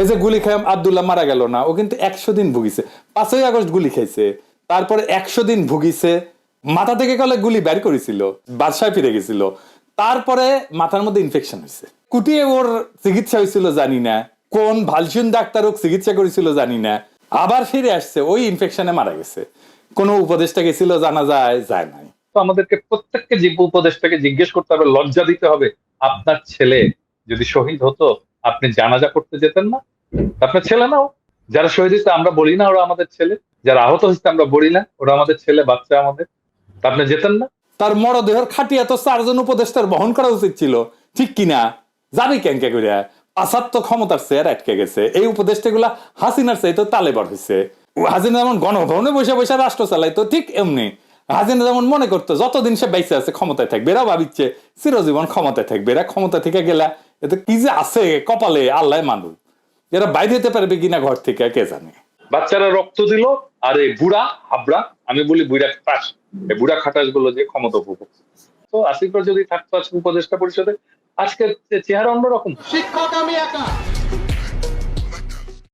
এই যে গুলি খায় আবদুল্লাহ মারা গেল না, ও কিন্তু একশো দিন ভুগিছে। পাঁচই আগস্ট গুলি খাইছে, তারপরে একশো দিন ভুগিছে, মাথা থেকে কলে গুলি বের করেছিল, বাদশায় ফিরে গেছিল, তারপরে মাথার মধ্যে ইনফেকশন হয়েছে। কুটিয়ে ওর চিকিৎসা হয়েছিল জানি না, কোন ভালসুন ডাক্তার ওকে চিকিৎসা করেছিল জানি না, আবার ফিরে আসছে, ওই ইনফেকশনে মারা গেছে। কোনো উপদেশটা গেছিল জানা যায় যায় নাই। তো আমাদেরকে প্রত্যেককে উপদেশটাকে জিজ্ঞেস করতে হবে, লজ্জা দিতে হবে, আপনার ছেলে যদি শহীদ হতো আপনি জানাজা করতে যেতেন না। আপনার ছেলে নাও যারা শহীদ হয়েছে, আমরা বলি না ওরা আমাদের ছেলে। যারা আহত হয়েছে, আমরা বলি না, ওরা আমাদের ছেলে, বাচ্চা আমাদের। আপনি যেতেন না? তার মরদেহের খাটিয়া তো চারজন উপদেষ্টার বহন করা উচিত ছিল। ঠিক কিনা? যাবি কেনকে করে পাশ্চাত্য ক্ষমতার চেয়ার আটকে গেছে। এই উপদেষ্টা গুলা হাসিনার চাইতে তালেবার হয়েছে হাসিনা যেমন গণভবনে বসে বসে রাষ্ট্র চালাইতো ঠিক এমনি। হাসিনা যেমন মনে করতো, যতদিন সে বাইসে আছে, ক্ষমতায় থাকবে এরা ভাবিচ্ছে, চিরজীবন ক্ষমতায় থাকবে। এরা ক্ষমতা থেকে গেলা এতে কি যে আছে কপালে আল্লাহ মানুষ। এরা বাইরে যেতে পারবে কিনা ঘর থেকে কে জানে। বাচ্চারা রক্ত দিল আর এই বুড়া হাবড়া আমি বলি বুড়া খাটাস। এই বুড়া খাটাসগুলো যে ক্ষমতা উপভোগ তো আসিফরা যদি থাকতো আজকে উপদেষ্টা পরিষদে আজকে চেহারা অন্যরকম। শিক্ষক আমি একা।